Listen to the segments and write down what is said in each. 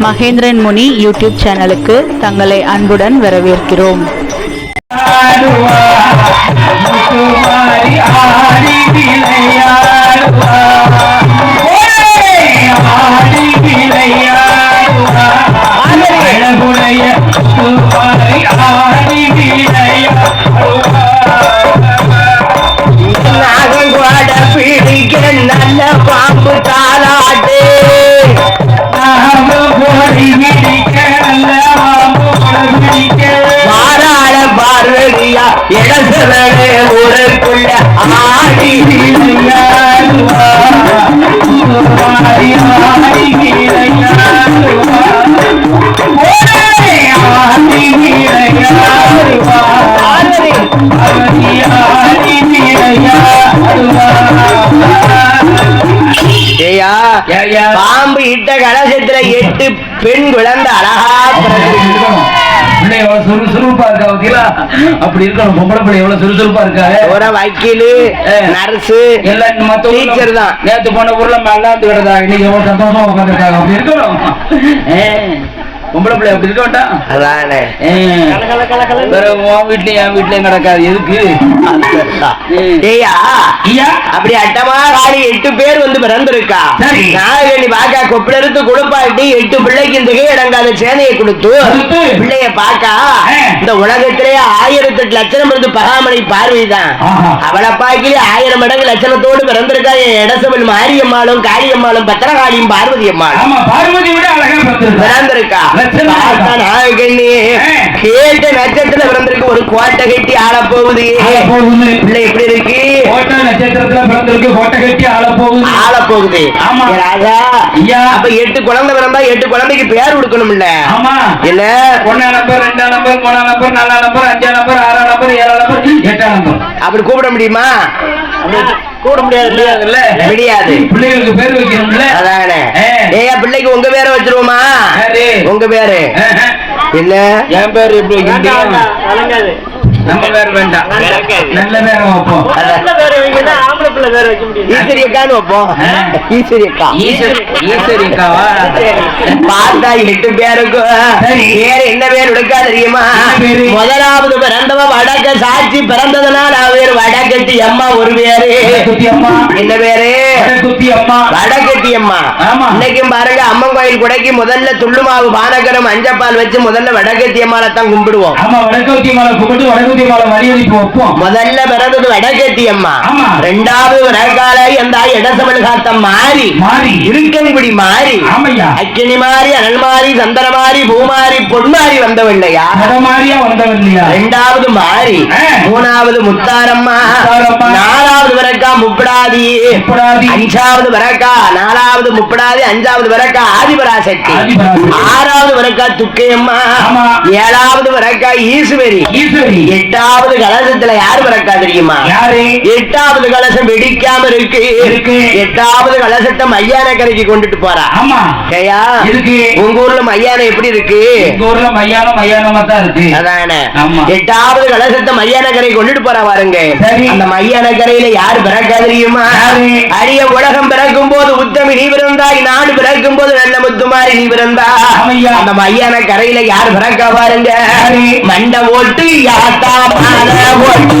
மகேந்திரன் முனி YouTube சேனலுக்கு தங்களை அன்புடன் வரவேற்கிறோம். நல்ல பாம்பு தான் இடசவே ஊருக்குள்ள ஆடி பாம்பு இட்ட கலசத்துல எட்டு பெண் குழந்தை அழகா. பிள்ளை எவ்வளவு சுறுசுறுப்பா இருக்கா பாத்தீங்களா? அப்படி இருக்கணும் பொம்பளை பிள்ளை எவ்வளவு சுறுசுறுப்பா இருக்காரு ஒரு வக்கீலு ஏ. நர்ஸு எல்லாம் மத்த டீச்சர் தான் நேத்து போன ஊர்ல மல்லாந்து கிடந்தா இன்னைக்கு எவ்வளவு சந்தோஷமா உட்காந்துருக்காங்க அப்படி இருக்கணும் பொம்பளை பிள்ளை அப்படி இருக்க வேண்டாம் அதானே வேற உன் வீட்லயும் என் வீட்லயும் நடக்காது எதுக்கு ஐயா அப்படி அட்டமா காலி எட்டு பேர் வந்து பிறந்திருக்கா. நாகவேணி பாக்கா கொப்பிலிருந்து குடுப்பாட்டி எட்டு பிள்ளைக்கு இந்த அடங்காத சேனையை கொடுத்து. பிள்ளைய பாக்கா. இந்த உலகத்திலே ஆயிரத்தி எட்டு லட்சணம் இருந்து பகாமணி பார்வைதான். அவளை பாக்கிலே ஆயிரம் மடங்கு லட்சணத்தோடு பிறந்திருக்கா என் இடசவல் மாரியம்மாளும் காளியம்மாளும் பத்திரகாளியும் பார்வதி அம்மாளும் ஆமா பார்வதி விட அழகா பிறந்திருக்கா. கேட்ட நட்சத்திரத்துல பிறந்திருக்கு ஒரு கோட்டை கட்டி ஆள போகுது ஆள போகுது. பிள்ளை எப்படி இருக்கு? கோட்டை நட்சத்திரத்துல பிறந்திருக்கு கோட்டை கட்டி ஆள போகுது ஆள போகுது ஆமா. ராஜா ஐயா. அப்ப எட்டு குழந்தை பிறந்தா எட்டு குழந்தைக்கு பேர் கொடுக்கணும்ல ஆமா. என்ன? ஒன்னா நம்பர் ரெண்டாம் நம்பர் மூணாம் நம்பர் நாலாம் நம்பர் அஞ்சாம் நம்பர் ஆறாம் நம்பர் ஏழாம் நம்பர் எட்டாம் நம்பர். அப்படி கூப்பிட முடியுமா? கூட முடியாதுல்ல. முடியாது. பிள்ளைகளுக்கு பேர் வைக்கணும்ல. அதானே. ஏ. ஏயா பிள்ளைக்கு உங்க பேரை வச்சிருவோமா யாரு? உங்க பேரு. என்ன? என் பேர் எப்படி நம்ம பேர் வேண்டாம். நல்ல பேரை வைப்போம் ஈஸ்வரி அக்கான்னு வைப்போம். ஆ. ஈஸ்வரி அக்கா ஈஸ்வரி ஈஸ்வரி அக்காவா பார்த்தா எட்டு பேருக்கும். பேர் என்ன பேர் எடுக்கா தெரியுமா? முதலாவது பிறந்தவ வடக்க சாட்சி பிறந்ததுனால அவ பேர் வடக்கட்டி அம்மா ஒரு பேரு. என்ன பேரு? வடக்கட்டி அம்மா. இன்னைக்கும் பாருங்க அம்மன் கோயில் குடைக்கு முதல்ல துள்ளுமாவு பானகரம் மஞ்சப்பால் வச்சு முதல்ல வடக்கட்டி அம்மாளை தான் கும்பிடுவோம். வடக்கோத்தி வடக்கோத்தி முதல்ல பிறந்தது வடக்கட்டி அம்மா. ரெண்டாவது வடக்கால எந்த இடசமல் காத்தம் மாறி மாறி இருக்கங்குடி மாறி ஆமையா அக்கினி மாறி அனல் மாறி சந்தன மாறி பூமாரி பொன்மாரி வந்தவில்லையா அத மாதிரியா வந்தவன் இல்லையா ரெண்டாவது மாறி ஆ. மூணாவது முத்தாரம்மா முத்தாரம்மா. நாலாவது வரக்கா முப்படாதி. அஞ்சாவது வரக்கா நாலாவது முப்படாதி அஞ்சாவது வரக்கா ஆதிபராசக்தி ஆதிபராசக்தி. ஆறாவது வரக்கா துக்கையம்மா. ஏழாவது வரக்கா ஈஸ்வரி ஈஸ்வரி எட்டாவது கலசத்துல யார் வரக்கா தெரியுமா எட்டாவது கலசம் வெடிக்காம இருக்கு. எட்டாவது கலசத்தை மையான கரைக்கு கொண்டுட்டு போறா ஆமா இருக்கு உங்க ஊர்ல மையானம் எப்படி இருக்கு ஊர்ல மையானம் மையானமா தான் இருக்கு அதானே. எட்டாவது கலசத்தை மையான கரை கொண்டுட்டு போறா பாருங்க சரி. அந்த மையான கரையில யாரு பிறக்கா தெரியுமா? அரிய உலகம் பிறக்கும் போது உத்தமி நீ பிறந்தாய் நாடு பிறக்கும் போது நல்ல முத்துமாரி நீ பிறந்தா. அந்த மையான கரையில யார் பிறக்கா பாருங்க? மண்ட ஓட்டு யாத்தா மாலை ஓட்டி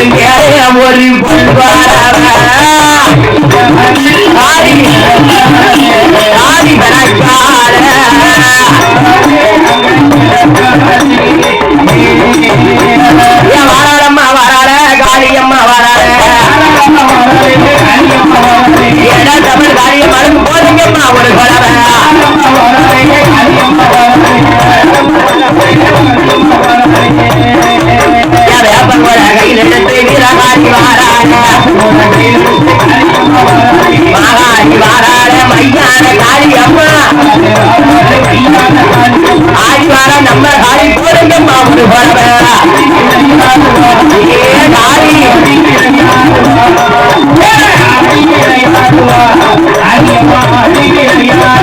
ஒரு பொன்வாரவ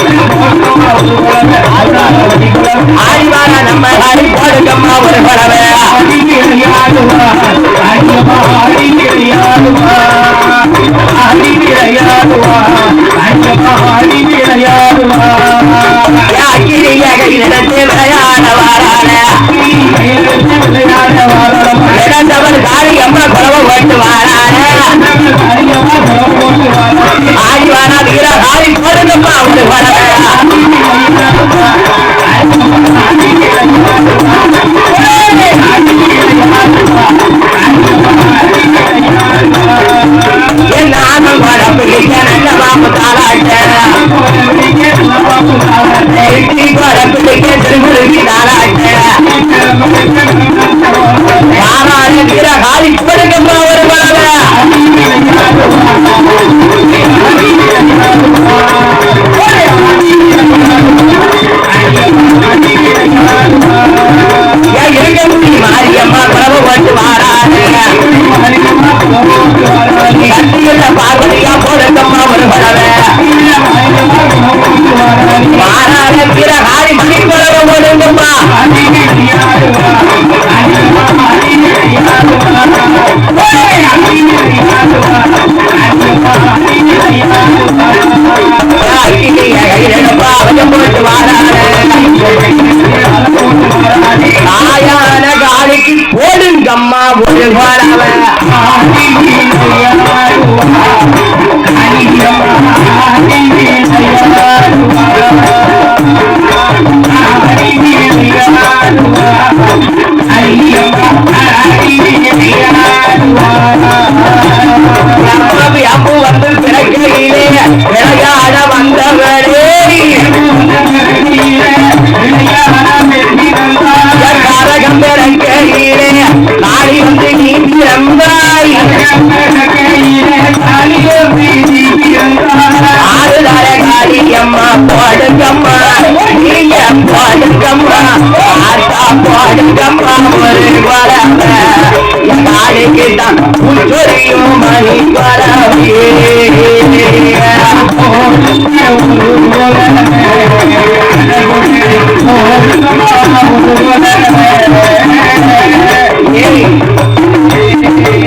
பழமை நம்ம சேலகட்டி கரகம் படம் தூக்கி கண்டாங்கி சேலகட்டி கரகம் படம் தூக்கி வாராத போடுங்கம்மா ஒரு பழமை ஆய்வார போடுங்கம்மா ஒரு பழமை ஆய்வார நம்ம காளி போடுங்கம்மா ஒரு பழமை அக்கிரியாக இடத்தில் விளையாட வாரான இறந்தவன் காளி அம்மா குறவை போட்டு வாரான ஆய்வான வீர காளி போடுங்கம்மா ஒரு பழமை தாயான போடுங்கம்மா வந்து பிறக்கையிலே விளையாட வந்த பாடுங்கம்மா பாடுங்கம்மா ஒரு வளர்ந்த என் காளிக்கு தான் மணி வளவே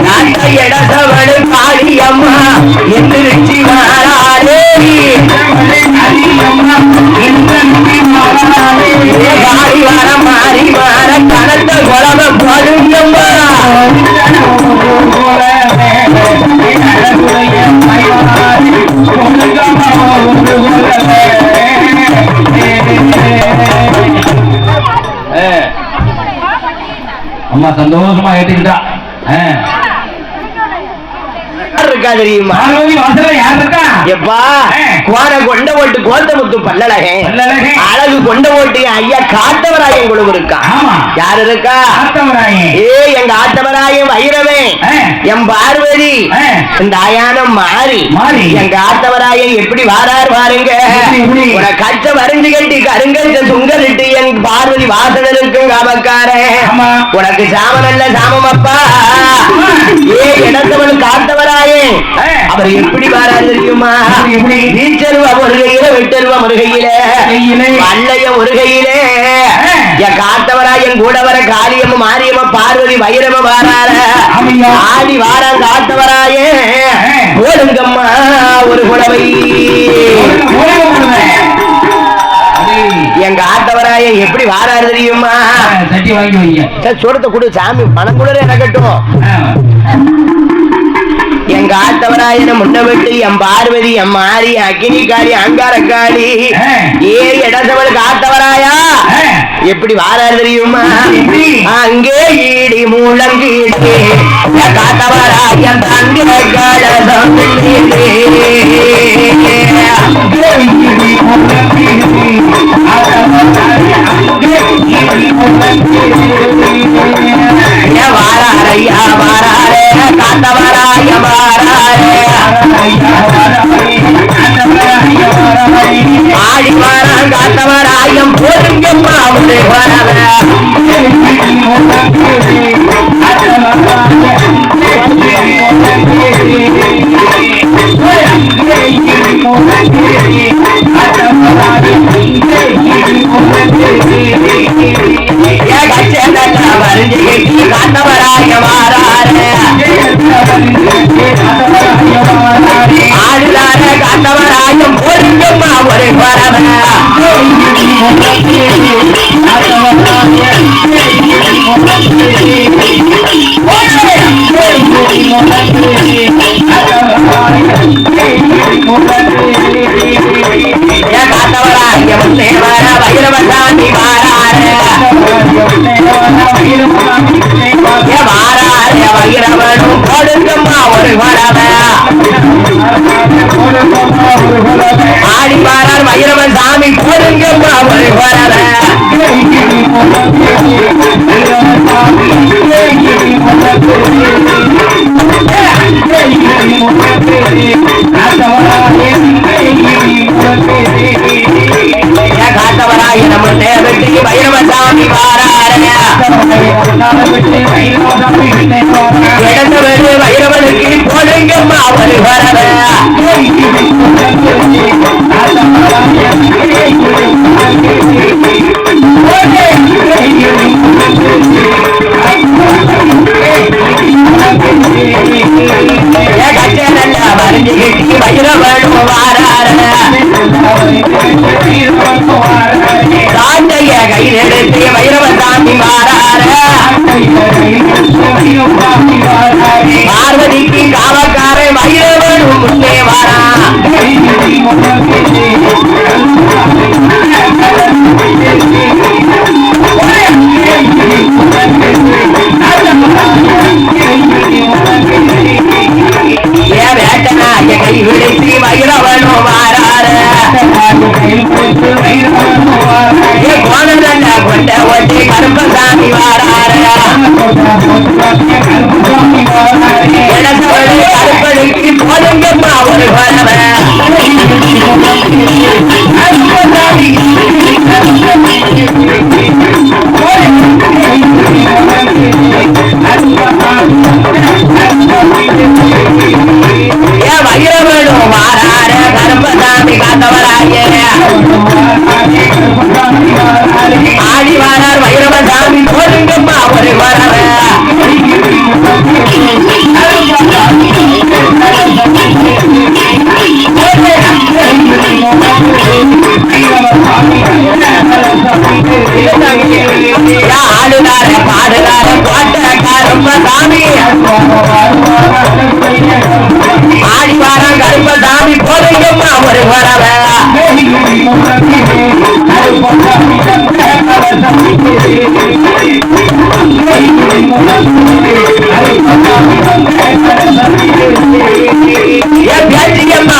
நாட்டை இடசவடு காளியம்மா எந்திரிச்சி காளி வர மாறி மாற கனத்த குழவ பழுங்கம்மா சந்தோஷமா ஏத்துக்கிட்டா இருக்கா தெரியுமா? யார் இருக்கா? எப்பா ஆ. கோண கொண்ட ஓட்டு கோத்தமுத்து பல்லழகன் பல்லழகன். அழகு கொண்ட ஓட்டு ஐயா காத்தவராயன் குழு இருக்கான் ஆமா. யார் இருக்கா? ஆத்தவராயே ஏ எங்க ஆத்தவராயன் வைரவன். ஆ. என் பார்வதி. இந்த ஆயானம் மாறி. எங்க ஆத்தவராயன் எப்படி வாரார் பாருங்க. கச்ச வரைஞ்சு கட்டி கருங்கல் சுங்கலிட்டு என் பார்வதி வாசல் இருக்கும் காமக்காரன் ஆமா. உனக்கு சாமம் அல்ல சாமம் அப்பா. ஏ இடத்தவன் காத்தவராயே. அவர் எப்படி வாரார் தெரியுமா? நீச்சருவ முருகையில வெட்டருவ முருகையில. கையிலே. வல்லைய முருகையிலே. என் காத்தவராயன் கூட வர காளியம்ம மாரியம்ம பார்வதி வைரம வாரார. ஆடி வாரம் காத்தவராயே. போடுங்கம்மா ஒரு குடவை எங்க ஆத்தவராய எப்படி வாராரு தெரியுமா? சட்டி வாங்கி வைங்க. சுடத்தை கொடு சாமி. பணம் கூட இறக்கட்டும் எங்க ஆத்தவராயன முன்ன விட்டு என் பார்வதி என் மாரி அக்கினி காளி அங்கார காளி ஆ. ஏ இடத்தவளுக்கு ஆத்தவராயா ஆ. எப்படி வாரார் தெரியுமா? அங்கே ஈடி மூலங்கீடு காத்தவராயன் தங்க வாராரையா வாராரே காத்தவராய வாராரே. ஆடி வாரம் காத்தவராயம் பொருங்கம்மா அவரு வரவே காத்தவராய வாராரே. ஆடுதார காத்தவராயம் பொருங்கம்மா ஒரு வரவே காத்தவராயம் தேவர வைரவசாமி வாராரே வாராரே வைரவனும் கொடுங்கம்மா ஒரு வரவே ஆடி வாரார் வைரவன் சாமி கொடுங்கம்மா ஒரு வரவே காத்தவராய தேவத்துக்கு வைரவசாமி வாராரே இடந்த வேறு வைரவனுக்கு கொடுங்கம்மா ஒரு வரவே கச்சேரல்ல வரிஞ்சுக்கிட்டு வைரவனும் வாராரே பார்வதிக்கு காவக்காரை வைரவனும் முன்னே வாரா ஏ வேட்டனாய கொண்ட ஒட்டி கருப்பசாமி வாராரே இடத்தவழி கருப்பனுக்கு போதுங்கம்மா ஒரு வரவே ஏ பேச்சியம்மா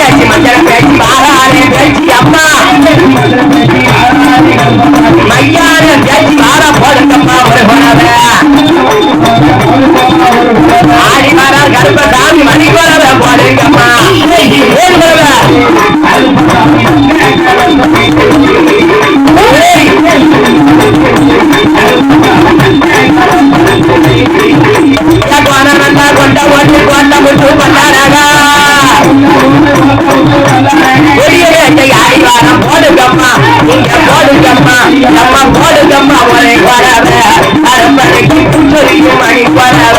பேச்சு மஞ்சள பேச்சு கொண்ட ஒன்று கொண்ட முட்டு கொண்டாட அங்கீகாரம் போடுங்கம்மா நீங்க போடுங்கம்மா நம்ம போடுங்கம்மா உரை வரவ அரம்பரைக்கு புரியும் மணி வரவ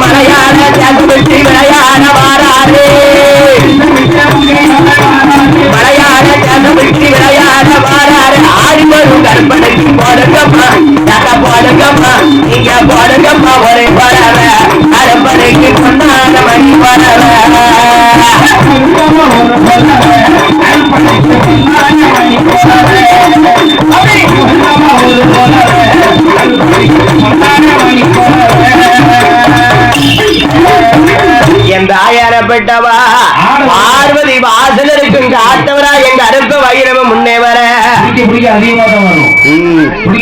மலையாள ஜாகுபெட்டி விளையாட வாராதே மலையாள ஜாகுபெட்டி விளையாட வாராரு. ஆடி வரும் கற்பனைக்கு போடுங்கம்மா. தாத்தா போடுங்கம்மா நீங்க போடுங்கம்மா ஒரே பறவை. அரம்பரைக்கு கொண்டாட மணி பறவை. என் தாயாரப்பட்டவா பார்வதி வாசல் இருக்கும் காத்தவரா எங்க அருப்ப வைரவ முன்னே வர. அதிகமாக வரும்.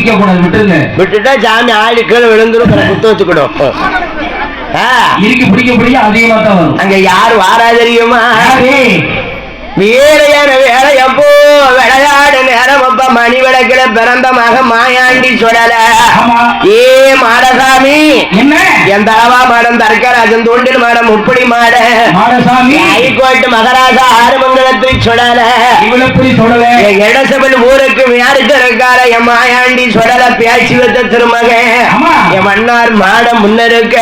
பிடிக்க கூடாது விட்டுருங்க விட்டுட்டா சாமி ஆளு கீழே விழுந்துரும் குத்து வச்சுக்கணும் இறுக்கி பிடிக்க பிடிக்க அதிகமா தான் வரும். அங்க யார் வாரா வேலையான வேலையப்போ விளையாடு நேரம் அப்ப மணி விளக்கில பிறந்த மக மாயாண்டி சுடல. ஏ மாடசாமி. என் தலவா மாடம் தர்க்கராஜன் தூண்டில் மாடம் முப்படி மாட. மாடசாமி. ஹைகோர்ட் மகாராஜா ஆறுமங்கலத்தை சுடல. இடசபல் ஊருக்கு யாருக்கு இருக்கார? என் மாயாண்டி சுடல பேச்சு வச்ச திருமகன். என் மன்னார் மாடம் முன்னருக்க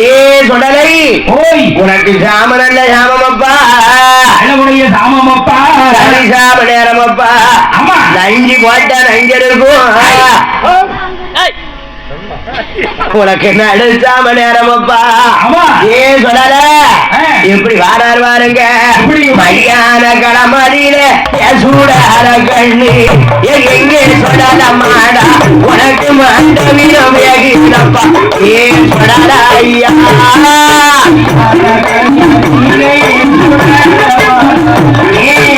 ஏ. சுடலை. உனக்கு சாம நல்ல சாமமப்பா அழகுடைய சாமமப்பா சரி சாம நேரமப்பா ஆமா நஞ்சு போட்டா நஞ்சு இருக்கும் உனக்கு நடு சாம நேரமப்பா. ஆமா. ஏ சொல்லல. எப்படி வாரார் வாருங்க? மையான களமடியில சூடார கண்ணு. எங்கே சொல்லல மாடா உனக்கு மண்டவிடம் வேகினப்பா ஏ சொல்லல ஐயா. ஏய்,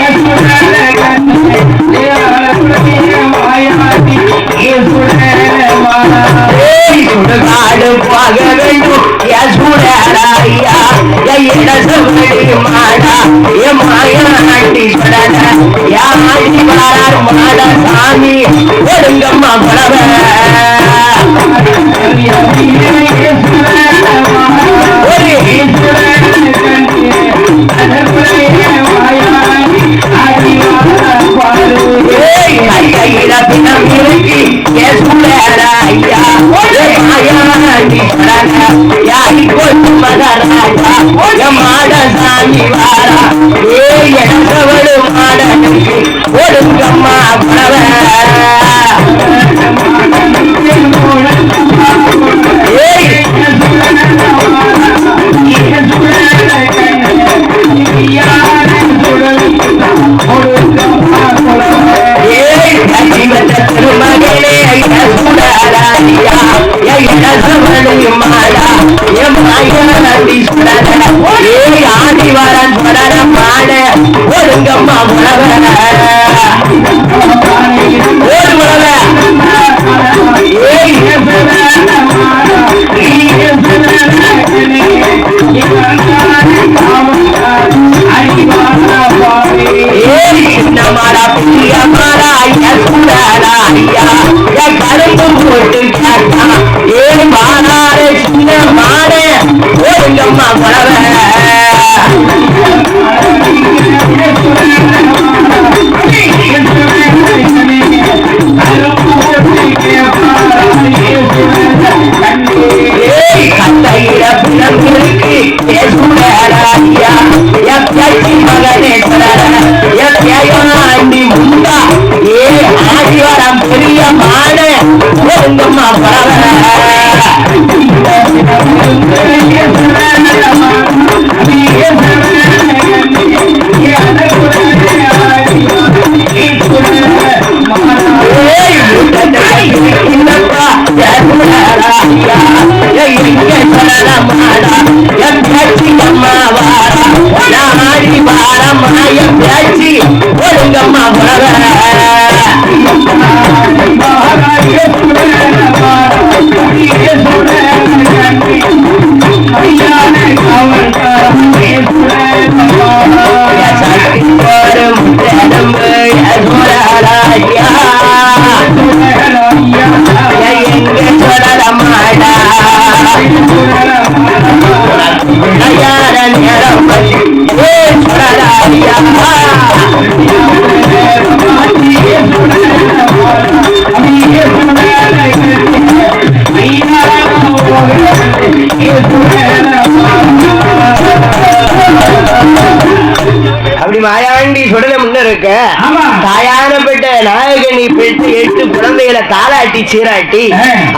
சாமி ஒடுங்கம்மா பலவ ஏய் மாட சாமி வாரா ஏ இடசபடு மாட ஒடுங்கம்மா ஆடி வரன் சுடர மாட ஒழுங்கம்மா உழவ ஓடு ஐயா ஏ கரும்பு போட்டு சின்ன மாறே ஒழுங்கம்மா புலவ ஏய் கட்டையில மகனே ஏ ஆதிவாரம் பரவ தாளாட்டி சீராட்டி.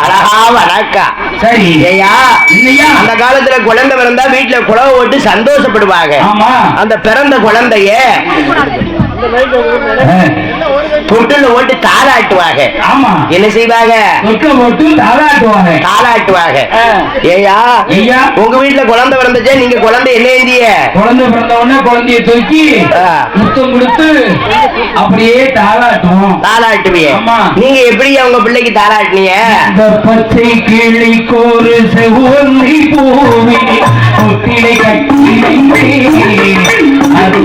அழகா வளர்க்கா சரி. ஐயா இல்லையா அந்த காலத்துல குழந்தை பிறந்தா வீட்டுல குழவை போட்டு சந்தோஷப்படுவாங்க. ஆமா. அந்த பிறந்த குழந்தைய. தொட்டில ஓட்டு தாளாட்டுவாங்க. ஆமா. என்ன செய்வாங்க? போட்டு தாளாட்டுவாங்க. தாளாட்டுவாங்க. ஆ. ஏயா ஐயா உங்க வீட்டுல குழந்தை பிறந்துச்சே? நீங்க குழந்தை என்ன ஏந்திய? குழந்தை பிறந்த உடனே குழந்தைய தூக்கி. முத்தம் கொடுத்து அப்படியே தாளாட்டுவோம். தாளாட்டுவிய. நீங்க எப்படி உங்க பிள்ளைக்கு தாளாட்டுனீங்க? இந்த பச்சை கிளி கோரு செவ்வொன்றி பூவி தொட்டிலை கட்டி. அது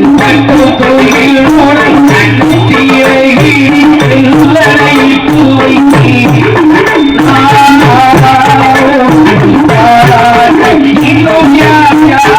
தொழிலுடன் தீரகி வெள்ளனை Yeah.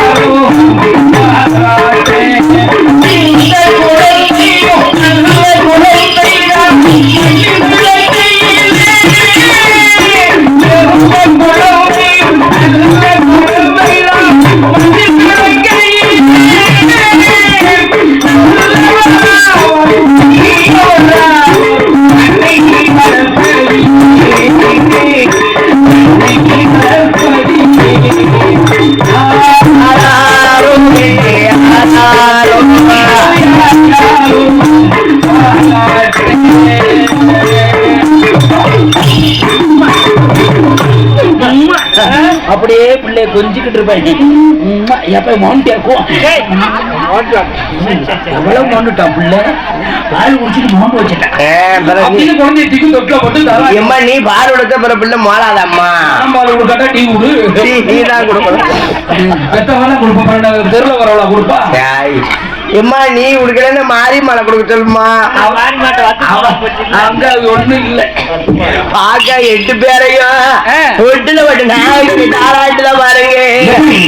கொஞ்சிக்கிட்டு இருப்பேன். உம்மா, எப்ப இருக்கும் எவ்வளவு மவுண்டுட்டான் பிள்ளை? பால் குடிச்சிட்டு மவுண்டு வச்சுட்டேன் குழந்தைய தூக்கி தொட்டில போட்டு எம்மா நீ பால் கொடுக்க பிற பிள்ளை மாளாதம்மா. பால் கொடுக்காட்டா டீ குடு. நீ- நீதான் கொடுக்கணும். பெத்தவன கொடுப்பா தெருல வரவளா கொடுப்பா. எம்மா நீ குடுக்கலன்னு மாறி மலை கொடுக்க சொல்லுமா அங்க ஒண்ணு இல்ல பாக்க எட்டு பேரையும். ஒட்டுல ஒட்டு நாளைக்கு தாராட்டுல பாருங்க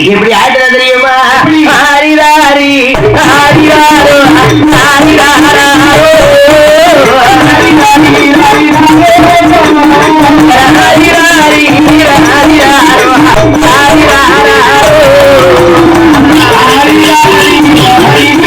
எப்படி ஆட்டுல தெரியுமா எப்படி? ஹரிதாரி ஹரிதாரோ ஹரிதாரோ ஹரிதாரி ஹரிதாரோ